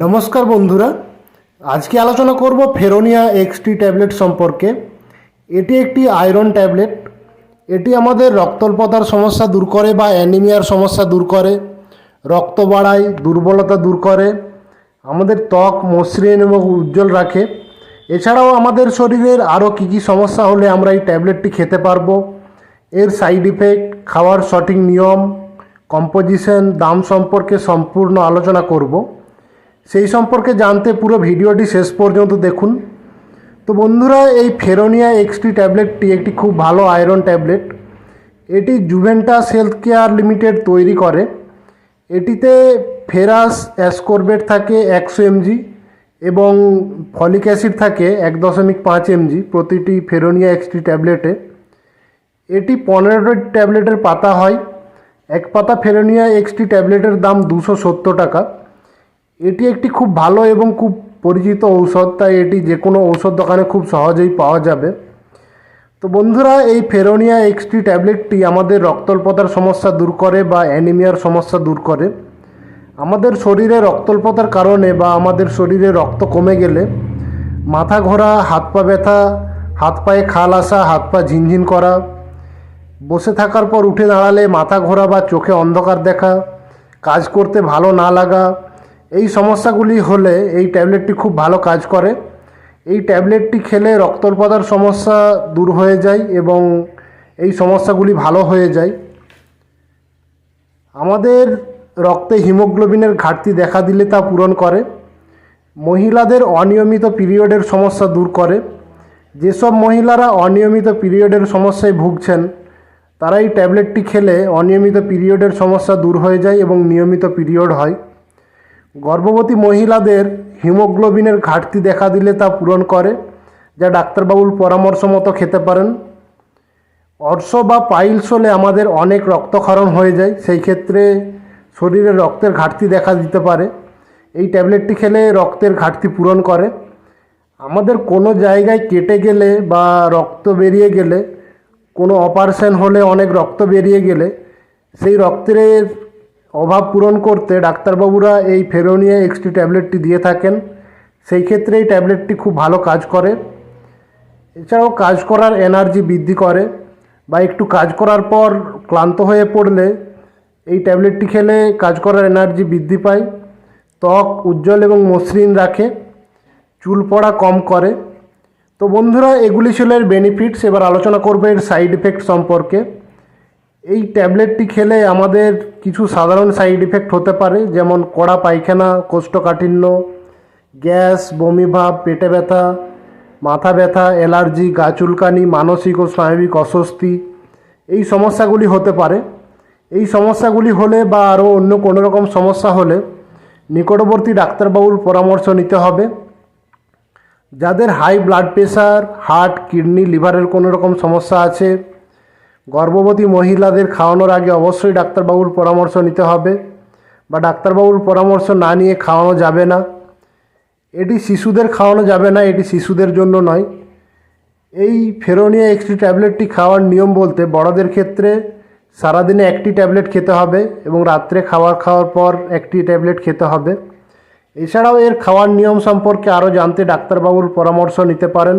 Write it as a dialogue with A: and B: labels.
A: নমস্কার বন্ধুরা, আজকে আলোচনা করব ফেরোনিয়া এক্সটি ট্যাবলেট সম্পর্কে। এটি একটি আয়রন ট্যাবলেট। এটি আমাদের রক্তল্পতার সমস্যা দূর করে বা অ্যানিমিয়ার সমস্যা দূর করে, রক্ত বাড়ায়, দুর্বলতা দূর করে, আমাদের ত্বক, মসৃণ এবং উজ্জ্বল রাখে। এছাড়াও আমাদের শরীরের আরও কী কী সমস্যা হলে আমরা এই ট্যাবলেটটি খেতে পারব। এর সাইড ইফেক্ট, খাওয়ার সঠিক নিয়ম, কম্পোজিশন, দাম সম্পর্কে সম্পূর্ণ আলোচনা করব। সেই সম্পর্কে জানতে পুরো ভিডিওটি শেষ পর্যন্ত দেখুন। তো বন্ধুরা, এই ফেরোনিয়া এক্সটি ট্যাবলেটটি একটি খুব ভালো আয়রন ট্যাবলেট। এটি জুভেন্টাস হেলথ কেয়ার লিমিটেড তৈরি করে। এটিতে ফেরাস অ্যাসকোরবেট থাকে একশো এমজি এবং ফলিক অ্যাসিড থাকে এক দশমিক পাঁচ এমজি প্রতিটি ফেরোনিয়া এক্সটি ট্যাবলেটে। এটি পনেরোটি ট্যাবলেটের পাতা হয়। এক পাতা ফেরোনিয়া এক্সটি ট্যাবলেটের দাম দুশো সত্তর টাকা। এটি একটি খুব ভালো এবং খুব পরিচিত ঔষধ, তাই এটি যে কোনো ঔষধ দোকানে খুব সহজেই পাওয়া যাবে। তো বন্ধুরা, এই ফেরোনিয়া এক্সটি ট্যাবলেটটি আমাদের রক্তল্পতার সমস্যা দূর করে বা অ্যানিমিয়ার সমস্যা দূর করে। আমাদের শরীরে রক্তল্পতার কারণে বা আমাদের শরীরে রক্ত কমে গেলে মাথা ঘোরা, হাত পা ব্যথা, হাত পায়ে খাল আসা, হাত পা ঝিনঝিন করা, বসে থাকার পর উঠে দাঁড়ালে মাথা ঘোরা বা চোখে অন্ধকার দেখা, কাজ করতে ভালো না লাগা এই সমস্যাগুলি হলে এই ট্যাবলেটটি খুব ভালো কাজ করে। এই ট্যাবলেটটি খেলে রক্তল্পতার সমস্যা দূর হয়ে যায় এবং এই সমস্যাগুলি ভালো হয়ে যায়। আমাদের রক্তে হিমোগ্লোবিনের ঘাটতি দেখা দিলে তা পূরণ করে। মহিলাদের অনিয়মিত পিরিয়ডের সমস্যা দূর করে। যেসব মহিলারা অনিয়মিত পিরিয়ডের সমস্যায় ভুগছেন, তারা এই ট্যাবলেটটি খেলে অনিয়মিত পিরিয়ডের সমস্যা দূর হয়ে যায় এবং নিয়মিত পিরিয়ড হয়। গর্ভবতী মহিলাদের হিমোগ্লোবিনের ঘাটতি দেখা দিলে তা পূরণ করে, যা ডাক্তারবাবুর পরামর্শ মতো খেতে পারেন। অর্শ বা পাইলস হলে আমাদের অনেক রক্তক্ষরণ হয়ে যায়, সেই ক্ষেত্রে শরীরে রক্তের ঘাটতি দেখা দিতে পারে। এই ট্যাবলেটটি খেলে রক্তের ঘাটতি পূরণ করে। আমাদের কোনো জায়গায় কেটে গেলে বা রক্ত বেরিয়ে গেলে, কোনো অপারেশন হলে অনেক রক্ত বেরিয়ে গেলে, সেই রক্তের অভাব পূরণ করতে ডাক্তারবাবুরা এই ফেরোনিয়া এক্সটি ট্যাবলেটটি দিয়ে থাকেন। সেই ক্ষেত্রে এই ট্যাবলেটটি খুব ভালো কাজ করে। এছাড়াও কাজ করার এনার্জি বৃদ্ধি করে বা একটু কাজ করার পর ক্লান্ত হয়ে পড়লে এই ট্যাবলেটটি খেলে কাজ করার এনার্জি বৃদ্ধি পায়। ত্বক উজ্জ্বল এবং মসৃণ রাখে, চুল পড়া কম করে। তো বন্ধুরা, এগুলি ছিল এর বেনিফিটস এবার আলোচনা করবে এর সাইড ইফেক্ট সম্পর্কে। এই ট্যাবলেটটি খেলে আমাদের কিছু সাধারণ সাইড ইফেক্ট হতে পারে, যেমন কড়া পায়খানা, কোষ্ঠকাঠিন্য, গ্যাস বমিভাব পেটে ব্যথা, মাথা ব্যথা, অ্যালার্জি, গা চুলকানি, মানসিক ও স্নায়বিক অস্বস্তি। এই সমস্যাগুলি হতে পারে। এই সমস্যাগুলি হলে বা আরও অন্য কোনো রকম সমস্যা হলে নিকটবর্তী ডাক্তারবাবুর পরামর্শ নিতে হবে। যাদের high blood pressure heart, kidney, লিভারের কোনো রকম সমস্যা আছে গর্ভবতী মহিলাদের খাওয়ানোর আগে অবশ্যই ডাক্তারবাবুর পরামর্শ নিতে হবে বা ডাক্তারবাবুর পরামর্শ না নিয়ে খাওয়ানো যাবে না। এটি শিশুদের খাওয়ানো যাবে না, এটি শিশুদের জন্য নয়। এই ফেরোনিয়া এক্সটি ট্যাবলেটটি খাওয়ার নিয়ম বলতে বড়দের ক্ষেত্রে সারাদিনে একটি ট্যাবলেট খেতে হবে এবং রাত্রে খাবার খাওয়ার পর একটি ট্যাবলেট খেতে হবে। এছাড়াও এর খাওয়ার নিয়ম সম্পর্কে আরও জানতে ডাক্তারবাবুর পরামর্শ নিতে পারেন।